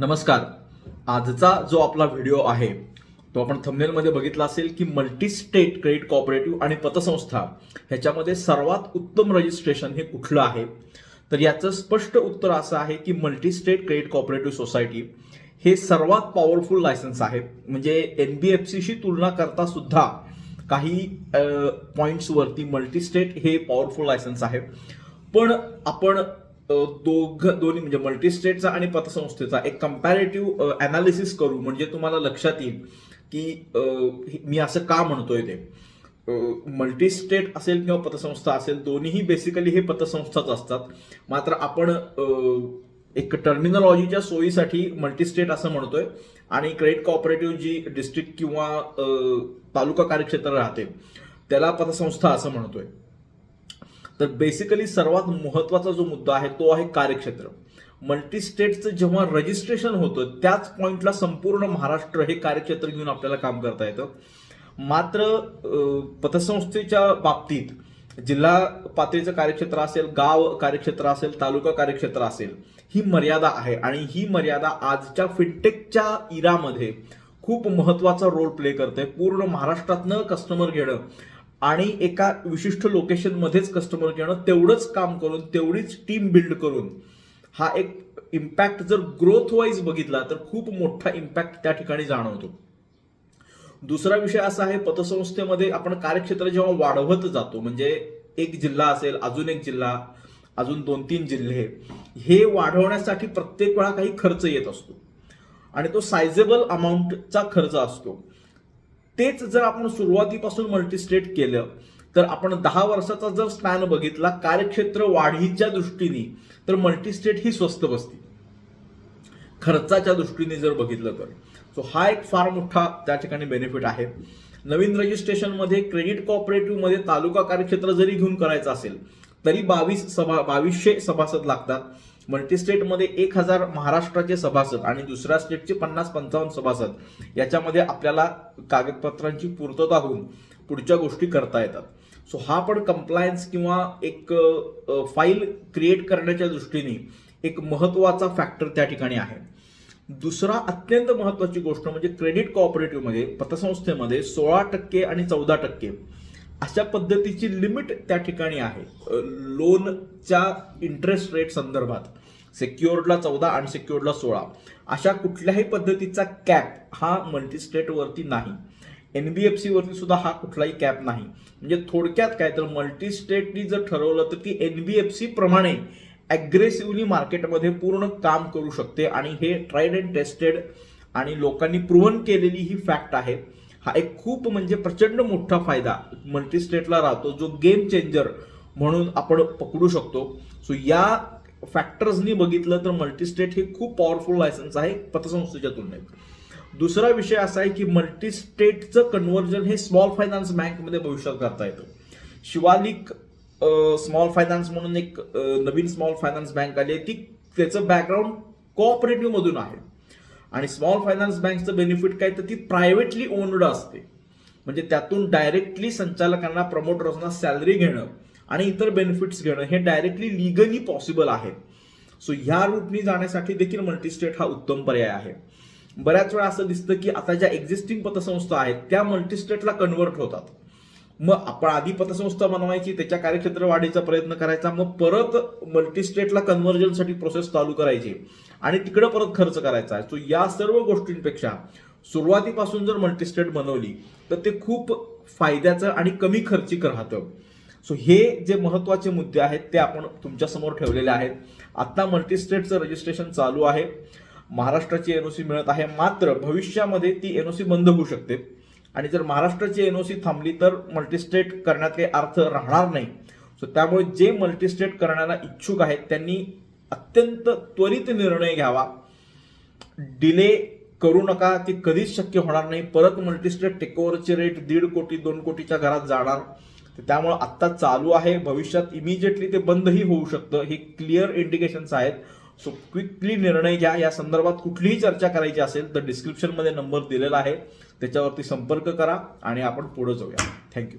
नमस्कार. आजचा जो आपला व्हिडिओ आहे तो आपण थंबनेलमध्ये बघितला असेल की मल्टी स्टेट क्रेडिट कॉपरेटिव्ह आणि पतसंस्था ह्याच्यामध्ये सर्वात उत्तम रजिस्ट्रेशन हे कुठलं आहे? तर याचं स्पष्ट उत्तर असं आहे की multi state credit cooperative society हे सर्वात पॉवरफुल लायसन्स आहे. म्हणजे एन बी एफ सीशी तुलना करता सुद्धा काही पॉईंट्सवरती मल्टी स्टेट हे पॉवरफुल लायसन्स आहे. पण आपण दोघ दोन्ही म्हणजे मल्टी स्टेटचा आणि पतसंस्थेचा एक कम्पॅरेटिव्ह अनालिसिस करू म्हणजे तुम्हाला लक्षात येईल की मी असं का म्हणतोय ते. मल्टी स्टेट असेल किंवा पतसंस्था असेल दोन्हीही बेसिकली हे पतसंस्थाच असतात. मात्र आपण एक टर्मिनॉलॉजीच्या सोयीसाठी मल्टी स्टेट असं म्हणतोय आणि क्रेडिट कॉपरेटिव्ह जी डिस्ट्रिक्ट किंवा तालुका कार्यक्षेत्र राहते त्याला पतसंस्था असं म्हणतोय. तर बेसिकली सर्वात महत्त्वाचा जो मुद्दा आहे तो आहे कार्यक्षेत्र. मल्टी स्टेटचं जेव्हा रजिस्ट्रेशन होतं त्याच पॉईंटला संपूर्ण महाराष्ट्र हे कार्यक्षेत्र घेऊन आपल्याला काम करता येतं. मात्र पतसंस्थेच्या बाबतीत जिल्हा पातळीचं कार्यक्षेत्र असेल गाव कार्यक्षेत्र असेल तालुका कार्यक्षेत्र असेल ही मर्यादा आहे. आणि ही मर्यादा आजच्या फिनटेकच्या इरामध्ये खूप महत्त्वाचा रोल प्ले करते. पूर्ण महाराष्ट्रातनं कस्टमर घेणं आणि एका विशिष्ट लोकेशनमध्येच कस्टमर घेणं तेवढंच काम करून तेवढीच टीम बिल्ड करून हा एक इम्पॅक्ट जर ग्रोथ वाईज बघितला तर खूप मोठा इम्पॅक्ट त्या ठिकाणी जाणवतो. दुसरा विषय असा आहे पतसंस्थेमध्ये आपण कार्यक्षेत्र जेव्हा वाढवत जातो म्हणजे एक जिल्हा असेल अजून एक जिल्हा अजून दोन तीन जिल्हे हे वाढवण्यासाठी प्रत्येक वेळा काही खर्च येत असतो. आणि तो सायझेबल अमाऊंटचा खर्च असतो. तेच जर आपण सुरुवातीपासून मल्टीस्टेट केलं तर आपण दहा वर्षाचा जर स्पॅन बघितला कार्यक्षेत्र वाढीच्या दृष्टीने तर मल्टीस्टेट ही स्वस्त बसते. खर्चाच्या दृष्टीने जर बघितलं तर. सो हा एक फार मोठा त्या ठिकाणी बेनिफिट आहे. नवीन रजिस्ट्रेशनमध्ये क्रेडिट कॉपरेटिव्हमध्ये तालुका कार्यक्षेत्र जरी घेऊन करायचं असेल तरी बावीस सभा बावीसशे सभासद लागतात. मल्टीस्टेटमध्ये एक हजार महाराष्ट्राचे सभासद आणि दुसऱ्या स्टेटचे पन्नास पंचावन्न सभासद याच्यामध्ये आपल्याला कागदपत्रांची पूर्तता होऊन पुढच्या गोष्टी करता येतात. सो हा पण कम्प्लायन्स किंवा एक फाईल क्रिएट करण्याच्या दृष्टीने एक महत्त्वाचा फॅक्टर त्या ठिकाणी आहे. दुसरा अत्यंत महत्त्वाची गोष्ट म्हणजे क्रेडिट कॉपरेटिव्हमध्ये पतसंस्थेमध्ये सोळा टक्के आणि चौदा टक्के अशा पद्धतीची लिमिट त्या ठिकाणी आहे. लोनच्या इंटरेस्ट रेट संदर्भात. सेक्युअर्डला चौदा अनसेक्युअर्डला सोळा. अशा कुठल्याही पद्धतीचा कॅप हा मल्टीस्टेटवरती नाही. एन बी एफ सीवरती सुद्धा हा कुठलाही कॅप नाही. म्हणजे थोडक्यात काय तर मल्टीस्टेटनी जर ठरवलं तर ती एन बी एफ सी प्रमाणे ॲग्रेसिव्हली मार्केटमध्ये पूर्ण काम करू शकते आणि हे ट्राईड अँड टेस्टेड आणि लोकांनी प्रूव्हन केलेली ही फॅक्ट आहे. हा एक खूप म्हणजे प्रचंड मोठा फायदा मल्टीस्टेटला राहतो जो गेम चेंजर म्हणून आपण पकडू शकतो. सो या फॅक्टर्सनी बघितलं तर मल्टीस्टेट हे खूप पॉवरफुल लायसन्स आहे पतसंस्थेच्या तुलनेत. दुसरा विषय असा आहे की मल्टीस्टेटचं कन्व्हर्जन हे स्मॉल फायनान्स बँकमध्ये भविष्यात करता येतं. शिवालिक स्मॉल फायनान्स म्हणून एक नवीन स्मॉल फायनान्स बँक आली आहे. ती त्याचं बॅकग्राऊंड कोऑपरेटिव्हमधून आहे. आणि स्मॉल फायनान्स बँकचं बेनिफिट काय? तर ती प्रायव्हेटली ओन्ड असते. म्हणजे त्यातून डायरेक्टली संचालकांना प्रमोटर्सना सॅलरी घेणं. आणि इतर बेनिफिट्स घेणं हे डायरेक्टली लिगली पॉसिबल आहे. सो ह्या रूटनी जाण्यासाठी देखील मल्टीस्टेट हा उत्तम पर्याय आहे. बऱ्याच वेळा असं दिसतं की आता ज्या एक्झिस्टिंग पतसंस्था आहेत त्या मल्टीस्टेटला कन्वर्ट होतात. मग आपण आधी पतसंस्था बनवायची त्याच्या कार्यक्षेत्र वाढीचा प्रयत्न करायचा मग परत मल्टीस्टेटला कन्व्हर्जनसाठी प्रोसेस चालू करायची आणि तिकडं परत खर्च करायचा आहे. सो या सर्व गोष्टींपेक्षा सुरुवातीपासून जर मल्टीस्टेट बनवली तर ते खूप फायद्याचं आणि कमी खर्चिक राहतं. सो हे जे महत्त्वाचे मुद्दे आहेत ते आपण तुमच्यासमोर ठेवलेले आहेत. आत्ता मल्टीस्टेटचं रजिस्ट्रेशन चालू आहे. महाराष्ट्राची एनओसी मिळत आहे. मात्र भविष्यामध्ये ती एनओसी बंद होऊ शकते. आणि जर महाराष्ट्राची एनओसी थांबली तर मल्टीस्टेट करण्यात काही अर्थ राहणार नाही. सो त्यामुळे जे मल्टीस्टेट करण्याला इच्छुक आहेत त्यांनी अत्यंत त्वरित निर्णय घ्यावा. डिले करू नका ते कधीच शक्य होणार नाही. परत मल्टीस्टेट टेकओव्हरचे रेट दीड कोटी दोन कोटीच्या घरात जाणार. त्यामुळं आत्ता चालू आहे. भविष्यात इमिजिएटली ते बंदही होऊ शकतं. हे क्लिअर इंडिकेशन्स आहेत. सो क्विकली निर्णय घ्या. या संदर्भात कुठलीही चर्चा करायची असेल तर डिस्क्रिप्शनमध्ये नंबर दिलेला आहे. त्याच्यावरती संपर्क करा आणि आपण पुढे जाऊया. थँक्यू